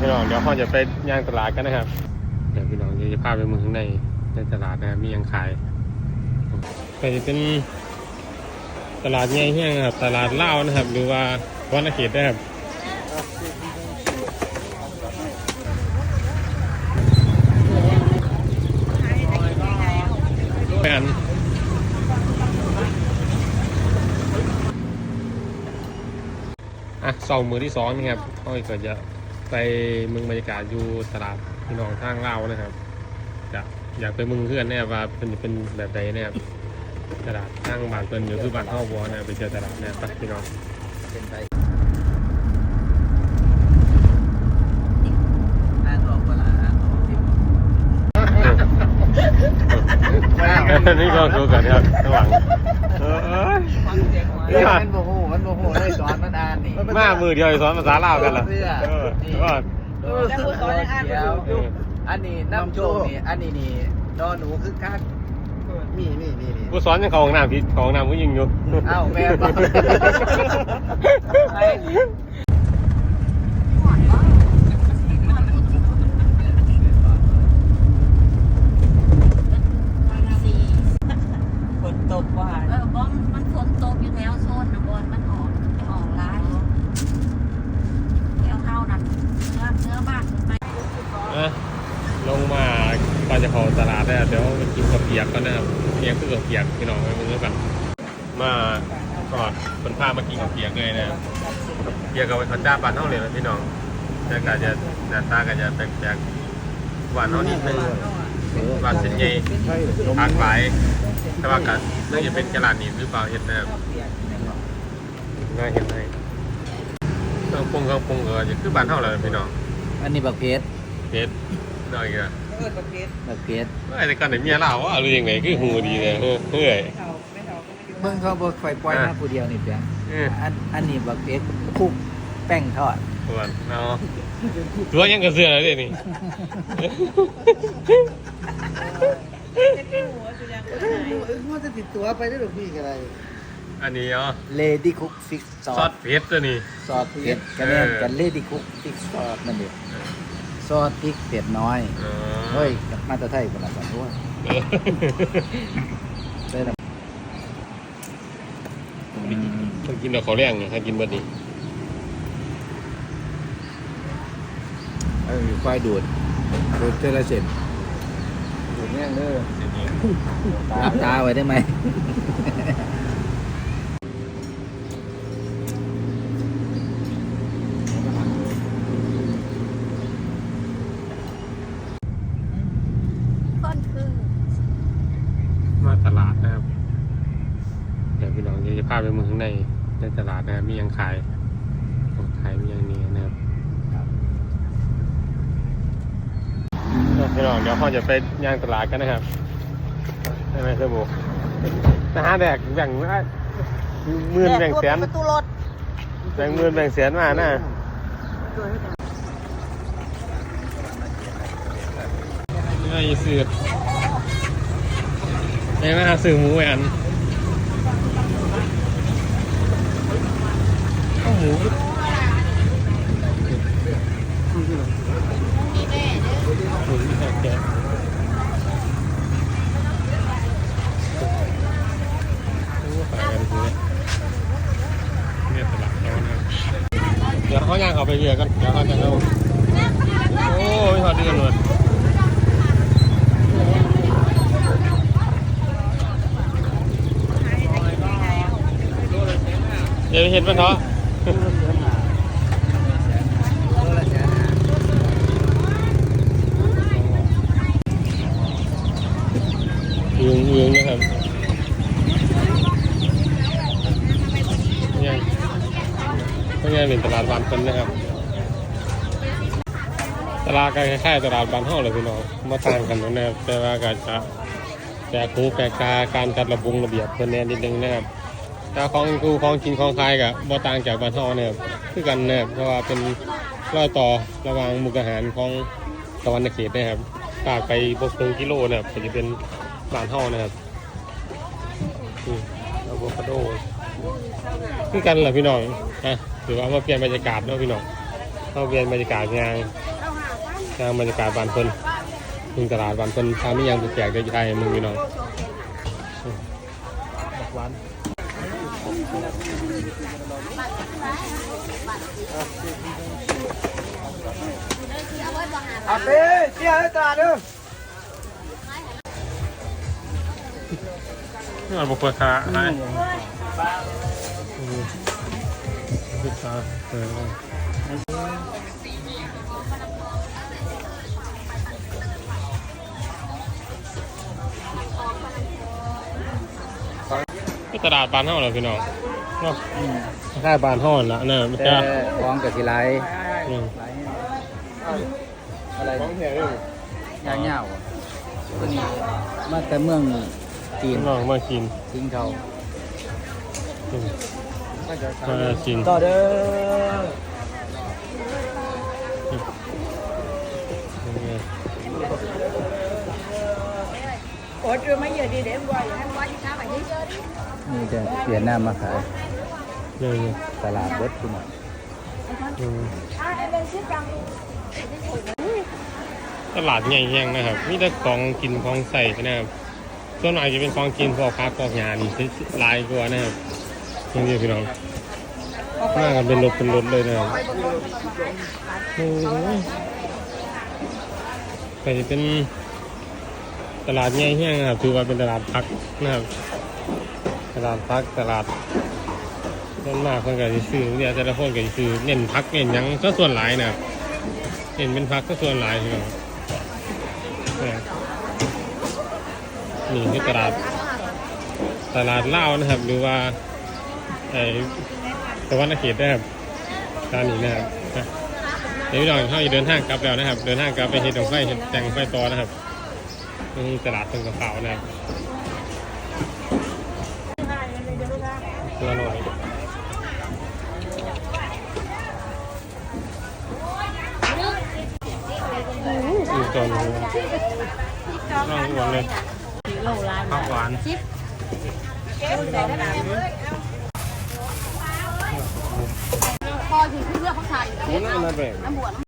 พี่น้องเดี๋ยวพ่อจะไปย่างตลาดกันนะครับเดี๋ยวพี่น้องจะพาไปเมืองข้างในในตลาดนะครับมียังขายก็จะเป็นตลาดใหญ่แห้งนครับตลาดเล่านะครับ หรือว่าวัดนาเขตนะครับไปอันอะสองมือที่สองนี่ครับพ่อยก็จะ ไปเมืองบรรยากาศอยู่ตลาดพี่น้องทางเล่านะครับจะอยากไปเมืองเพื่อนเนี่ยว่าเป็นเป็นแบบใดเนี่ยครับตลาดทางบ้านเพิ่นอยู่คือบ้านท่อบอนะไปเจอตลาดเนี่ยไปพี่น้องเป็นไปอ่านออกเวลาอ่านออกที่นี่ก็คือกันครับระหว่างเออ มันอ่านนี่มามือเดียวสอนภาษาลาวกันล่ะเออว่าเออสอนอ่านเดียวอันนี้น้ำโชคนี่อันนี้นี่นอนหนูคือคักมีมีมีมีกูสอนยังเขาห้องน้ำพี่เขาห้องน้ำกูยิงอยู่เอ้าแม่บอก สี่ คนตกว่า เออบอมมันฝนตกอยู่แถวโซนนะบอลมันออกออกร้ายแถวเท่านั้นเนื้อเนื้อบ้านมันไป นะลงมาก่อนจะเข้าตลาดได้เดี๋ยวไปกินข้าวเปียกกันนะครับ เปียกคือข้าวเปียกพี่น้องไปมือกันมาก่อนคนพามากินข้าวเปียกเลยนะครับเปียกกับข้าวจ้าปานเท่าเลยนะพี่น้องแต่ก็จะหน้าตาก็จะแปลกๆหวานเท่านิดนึงหวานเส้นใหญ่ผักหลายแต่ว่ากันน่าจะเป็นกระลาดนีหรือเปล่าเห็นนะครับน่าเห็นให้เครื่องปรุงเครื่องปรุงก็จะคือบ้านเท่าเลยพี่น้องอันนี้บักเพชรเพชรน้อย อะบักเพชรไอ้แต่ก่อนไหนเมียเล่าว่าหรือยังไงคือหูดีเลยเฮ้ยเฮ้ยเมืองเขาบ่ค่อยปล่อยมาผู้เดียวนี่เพียงเอออันอันนี้บักเพชรคลุกแป้งทอดส่วนเนาะตัวยังกระเสือเลยนี่ว่าจะติดตัวไปได้หรือพี่อะไรอันนี้อ๋อเลดี้คุกฟิกซอซอสสเพชรตัวนี้ ซอสเผ็ดกันแน่นกันเลดี้คุกฟิกซอสนั่นเอง ซอสพริกเผ็ดน้อยอ๋อเฮ้ยกับมาตรไทยคนละกันด้วยเออได้แล้วต้องกินเดี๋ยวเขาเรียกไงถ้ากินเบดนี้เออควายดูดดูดเจละเซนดูดแม่งเด้อตาตาไว้ได้ไหม ก้อนคือ มาตลาดนะครับเดี๋ยว พี่น้องเดี๋ยวจะพาไปเมืองข้างในในตลาดนะครับมียังขายของขายมียังนี้นะครับพี่น้องเดี๋ยวพ่อจะไปย่างตลาดกันนะครับใช่ไหมเธอโบนะฮะแดกแบ่งว่าหมื่นแบ่งแสนประตูรถแบ่งหมื่นแบ่งแสนมานะนี่ไอ้สื่อไอ้มาสื่อหมูแหวนข้าวหมูมีแม่เด้อหมูที่แกะขายกัน ทีเนี่ยตลาดเรานะครับเดี๋ยวเขาย่างเอาไปเรือกันเดี๋ยวเขาจะเอาโอ้ยพอเดือนเลยเดี๋ยวไปเห็นมันเถอะ เอืองเอืองนะครับเนี่ยก็ยังเป็นตลาดบานคนนะครับ ตลาดก็คล้ายๆตลาดบานห้องเลยพี่น้องมาต่างกันนะครับแต่ว่าก็จะแปลกหูแปลกาการจัดระบงระเบียบเพิ่นแน่นิดนึงนะครับ แต่ของกูของกินของคายกับบ่ต่างจากบ้านเฮานะครับคือกันนะครับเพราะว่าเป็นรอยต่อระหว่างมุกอาหารของตะวันเขตนะครับถ้าไปบกครึ่งกิโลนะครับจะเป็นบ้านเฮานะครับนี่อะโวคาโดคือกันแหละพี่น้องนะหรือว่ามาเปลี่ยนบรรยากาศเนาะพี่น้องเข้าเวียนบรรยากาศงานงานบรรยากาศบ้านเพิ่นมึงตลาดบ้านเพิ่นทามีหยังแปลกได้ไทยมึงพี่น้อง อาเป้เสียให้ตาเด้อนี่มันบุกเปิดขาหายอืมลูกค้าเออ นี่ตลาดบ้านเฮาเหรอพี่น้องเนาะค่ายบ้านเฮานั่นละนะไม่แต่ใช่ของกับสิไหลอืมไหลอะไรของแท้เลยยางเงาอะตัวนี้มาแต่เมืองจีนพี่น้องมากินทิ้งเขาอืมมากิน ต่อเด้อ Ủa chưa mấy giờ đi để em qua vậy em qua đi sao mà đi chơi đi นี่จะเปลี่ยนหน้ามาขายเนี่ยเนี่ยตลาดเบิดคุณหมออืม à em lên xếp răng ตลาดใหญ่แห้งนะครับ มีแต่ของกินของใส่นะครับ ส่วนมากจะเป็นของกินพวกผักพวกหญ้านี่สิหลายกว่านะครับนี่เดียวพี่น้องมากันเป็นรถเป็นรถเลยนะครับโอ้ยไปเป็น ตลาดใหญ่แห้งนะครับ ถือว่าเป็นตลาดพักนะครับ ตลาดพักตลาดส่นมากคนก็จะซื้อเนี่ยแต่ละคนก็จะซื้อเน้นพักเน้นยังก็ส่วนหลายนะครับเน้นเป็นพักก็ส่วนหลายพี่น้องเนี่ยนี่คือตลาดตลาดเหล้านะครับ หรือว่าไอ้ตะวันอเขตนะครับตอนนี้นะครับนะเดี๋ยวพี่น้องเข้าจะเดินทางกลับแล้วนะครับ เดินทางกลับไปเห็ดดอกไฟเห็ดแตงไฟต่อนะครับ นี่ตลาดตรงกระเป๋านะครับตัวหน่อยอีกตัวหนึงน้องอ้วนเลย lù lại ข้าวหวาน kho thì cứ nước không xài หมุนอันนั้นแบบ nó muộn